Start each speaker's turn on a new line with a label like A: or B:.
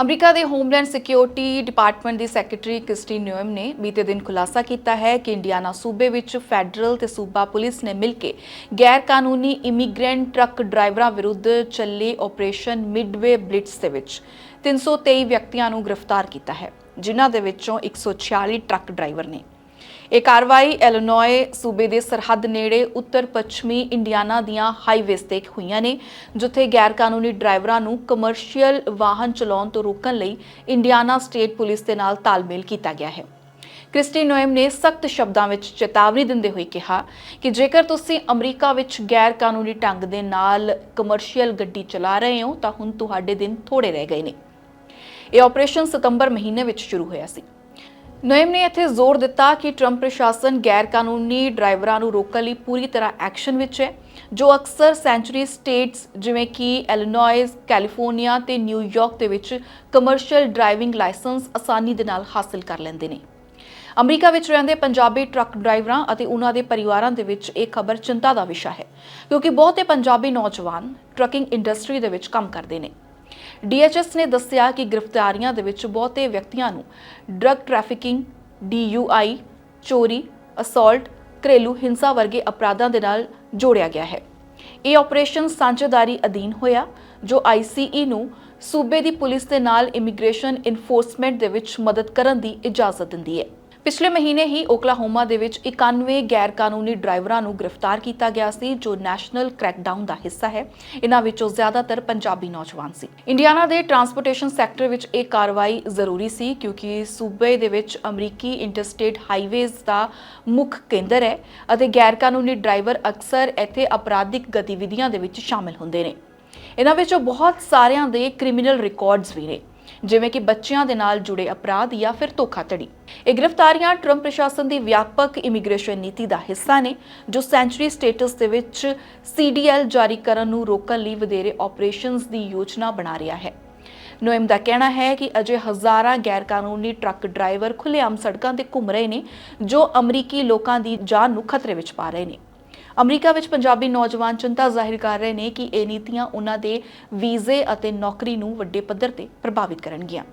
A: America ਦੇ homeland security department ਦੀ secretary Kristi Noem ਨੇ ਬੀਤੇ ਦਿਨ ਖੁਲਾਸਾ ਕੀਤਾ ਹੈ ਕਿ ਇੰਡੀਆਨਾ ਸੂਬੇ ਵਿੱਚ ਫੈਡਰਲ ਤੇ ਸੂਬਾ ਪੁਲਿਸ ਨੇ ਮਿਲ ਕੇ ਗੈਰ ਕਾਨੂੰਨੀ ਇਮੀਗ੍ਰੈਂਟ ਟਰੱਕ ਡਰਾਈਵਰਾਂ ਵਿਰੁੱਧ ਚੱਲੇ ਆਪਰੇਸ਼ਨ ਮਿਡਵੇ ਬਲਿਟਸ ਦੇ ਵਿੱਚ। 323 ਵਿਅਕਤੀਆਂ ਨੂੰ ਗ੍ਰਿਫਤਾਰ ਕੀਤਾ ਹੈ, ਜਿਨ੍ਹਾਂ ਦੇ ਵਿੱਚੋਂ 146 ਟਰੱਕ ਡਰਾਈਵਰ ਨੇ। ਇਹ ਕਾਰਵਾਈ ਇਲੀਨੋਏ ਸੂਬੇ ਦੇ ਸਰਹੱਦ ਨੇੜੇ ਉੱਤਰ ਪੱਛਮੀ ਇੰਡੀਆਨਾ ਦੀਆਂ ਹਾਈਵੇਜ਼ ਤੇ ਹੋਈਆਂ ਨੇ, ਜਿੱਥੇ ਗੈਰ ਕਾਨੂੰਨੀ ਡਰਾਈਵਰਾਂ ਨੂੰ ਕਮਰਸ਼ੀਅਲ ਵਾਹਨ ਚਲਾਉਣ ਤੋਂ ਰੋਕਣ ਲਈ ਇੰਡੀਆਨਾ ਸਟੇਟ ਪੁਲਿਸ ਦੇ ਨਾਲ ਤਾਲਮੇਲ ਕੀਤਾ ਗਿਆ ਹੈ। ਕ੍ਰਿਸਟੀ ਨੋਇਮ ਨੇ ਸਖਤ ਸ਼ਬਦਾਂ ਵਿੱਚ ਚੇਤਾਵਨੀ ਦਿੰਦੇ ਹੋਏ ਕਿਹਾ ਕਿ ਜੇਕਰ ਤੁਸੀਂ ਅਮਰੀਕਾ ਵਿੱਚ ਗੈਰ ਕਾਨੂੰਨੀ ਢੰਗ ਦੇ ਨਾਲ ਕਮਰਸ਼ੀਅਲ ਗੱਡੀ ਚਲਾ ਰਹੇ ਹੋ, ਤਾਂ ਹੁਣ ਤੁਹਾਡੇ ਦਿਨ ਥੋੜੇ ਰਹਿ ਗਏ ਨੇ। ਇਹ ਆਪਰੇਸ਼ਨ ਸਤੰਬਰ ਮਹੀਨੇ ਵਿੱਚ ਸ਼ੁਰੂ ਹੋਇਆ ਸੀ। ਨੋਇਮ ਨੇ ਇੱਥੇ ਜ਼ੋਰ ਦਿੱਤਾ ਕਿ ਟਰੰਪ ਪ੍ਰਸ਼ਾਸਨ ਗੈਰ ਕਾਨੂੰਨੀ ਡਰਾਈਵਰਾਂ ਨੂੰ ਰੋਕਣ ਲਈ ਪੂਰੀ ਤਰ੍ਹਾਂ ਐਕਸ਼ਨ ਵਿੱਚ ਹੈ, ਜੋ ਅਕਸਰ ਸੈਂਚਰੀ ਸਟੇਟਸ ਜਿਵੇਂ ਕਿ ਇਲੀਨੋਇਸ, ਕੈਲੀਫੋਰਨੀਆ ਤੇ ਨਿਊਯਾਰਕ ਦੇ ਵਿੱਚ ਕਮਰਸ਼ੀਅਲ ਡਰਾਈਵਿੰਗ ਲਾਇਸੈਂਸ ਆਸਾਨੀ ਦੇ ਨਾਲ ਹਾਸਲ ਕਰ ਲੈਂਦੇ ਨੇ। ਅਮਰੀਕਾ ਵਿੱਚ ਰਹਿੰਦੇ ਪੰਜਾਬੀ ਟਰੱਕ ਡਰਾਈਵਰਾਂ ਅਤੇ ਉਹਨਾਂ ਦੇ ਪਰਿਵਾਰਾਂ ਦੇ ਵਿੱਚ ਇਹ ਖਬਰ ਚਿੰਤਾ ਦਾ ਵਿਸ਼ਾ ਹੈ, ਕਿਉਂਕਿ ਬਹੁਤੇ ਪੰਜਾਬੀ ਨੌਜਵਾਨ ਟਰੱਕਿੰਗ ਇੰਡਸਟਰੀ ਦੇ ਵਿੱਚ ਕੰਮ ਕਰਦੇ ਨੇ। ਡੀਐਚਐਸ ਨੇ ਦੱਸਿਆ ਕਿ ਗ੍ਰਿਫਤਾਰੀਆਂ ਦੇ ਵਿੱਚ ਬਹੁਤੇ ਵਿਅਕਤੀਆਂ ਨੂੰ ਡਰੱਗ ਟ੍ਰੈਫਿਕਿੰਗ, ਡੀਯੂਆਈ, ਚੋਰੀ, ਅਸੌਲਟ, ਘਰੇਲੂ ਹਿੰਸਾ ਵਰਗੇ ਅਪਰਾਧਾਂ ਦੇ ਨਾਲ ਜੋੜਿਆ ਗਿਆ ਹੈ। ਇਹ ਆਪਰੇਸ਼ਨ ਸਾਂਝੇਦਾਰੀ ਅਧੀਨ ਹੋਇਆ, ਜੋ ਆਈਸੀਈ ਨੂੰ ਸੂਬੇ ਦੀ ਪੁਲਿਸ ਦੇ ਨਾਲ ਇਮੀਗ੍ਰੇਸ਼ਨ ਇਨਫੋਰਸਮੈਂਟ ਦੇ ਵਿੱਚ ਮਦਦ ਕਰਨ ਦੀ ਇਜਾਜ਼ਤ ਦਿੰਦੀ ਹੈ। ਪਿਛਲੇ ਮਹੀਨੇ ਹੀ ਓਕਲਾਹੋਮਾ ਦੇ ਵਿੱਚ 91 ਗੈਰ ਕਾਨੂੰਨੀ ਡਰਾਈਵਰਾਂ ਨੂੰ ਗ੍ਰਿਫਤਾਰ ਕੀਤਾ ਗਿਆ ਸੀ, ਜੋ ਨੈਸ਼ਨਲ ਕ੍ਰੈਕਡਾਊਨ ਦਾ ਹਿੱਸਾ ਹੈ। ਇਹਨਾਂ ਵਿੱਚੋਂ ਜ਼ਿਆਦਾਤਰ ਪੰਜਾਬੀ ਨੌਜਵਾਨ ਸੀ। ਇੰਡੀਆਨਾ ਦੇ ਟਰਾਂਸਪੋਰਟੇਸ਼ਨ ਸੈਕਟਰ ਵਿੱਚ ਇਹ ਕਾਰਵਾਈ ਜ਼ਰੂਰੀ ਸੀ, ਕਿਉਂਕਿ ਸੂਬੇ ਦੇ ਵਿੱਚ ਅਮਰੀਕੀ ਇੰਟਰਸਟੇਟ ਹਾਈਵੇਜ਼ ਦਾ ਮੁੱਖ ਕੇਂਦਰ ਹੈ ਅਤੇ ਗੈਰ ਕਾਨੂੰਨੀ ਡਰਾਈਵਰ ਅਕਸਰ ਇੱਥੇ ਅਪਰਾਧਿਕ ਗਤੀਵਿਧੀਆਂ ਦੇ ਵਿੱਚ ਸ਼ਾਮਿਲ ਹੁੰਦੇ ਨੇ। ਇਹਨਾਂ ਵਿੱਚੋਂ ਬਹੁਤ ਸਾਰਿਆਂ ਦੇ ਕ੍ਰਿਮੀਨਲ ਰਿਕਾਰਡਸ ਵੀ ਨੇ। ਜਿਵੇਂ ਕਿ ਬੱਚਿਆਂ ਦੇ ਨਾਲ ਜੁੜੇ ਅਪਰਾਧ ਜਾਂ ਫਿਰ ਧੋਖਾਧੜੀ। ਇਹ ਗ੍ਰਿਫਤਾਰੀਆਂ ਟਰੰਪ ਪ੍ਰਸ਼ਾਸਨ ਦੀ ਵਿਆਪਕ ਇਮੀਗ੍ਰੇਸ਼ਨ ਨੀਤੀ ਦਾ ਹਿੱਸਾ ਨੇ, ਜੋ ਸੈਂਚੁਰੀ ਸਟੇਟਸ ਦੇ ਵਿੱਚ ਸੀਡੀਐਲ ਜਾਰੀ ਕਰਨ ਨੂੰ ਰੋਕਣ ਲਈ ਵਧੇਰੇ ਆਪਰੇਸ਼ਨਸ ਦੀ ਯੋਜਨਾ ਬਣਾ ਰਿਹਾ ਹੈ। ਨੋਇਮ ਦਾ ਕਹਿਣਾ ਹੈ ਕਿ ਅਜੇ ਹਜ਼ਾਰਾਂ ਗੈਰ ਕਾਨੂੰਨੀ ਟਰੱਕ ਡਰਾਈਵਰ ਖੁੱਲ੍ਹੇਆਮ ਸੜਕਾਂ ਤੇ ਘੁੰਮ ਰਹੇ ਨੇ, ਜੋ ਅਮਰੀਕੀ ਲੋਕਾਂ ਦੀ ਜਾਨ ਨੂੰ ਖਤਰੇ ਵਿੱਚ ਪਾ ਰਹੇ ਨੇ। ਅਮਰੀਕਾ ਵਿੱਚ ਪੰਜਾਬੀ ਨੌਜਵਾਨ ਚਿੰਤਾ ਜ਼ਾਹਿਰ ਕਰ ਰਹੇ ਨੇ ਕਿ ਇਹ ਨੀਤੀਆਂ ਉਹਨਾਂ ਦੇ ਵੀਜ਼ੇ ਅਤੇ ਨੌਕਰੀ ਨੂੰ ਵੱਡੇ ਪੱਧਰ ਤੇ ਪ੍ਰਭਾਵਿਤ ਕਰਨਗੀਆਂ।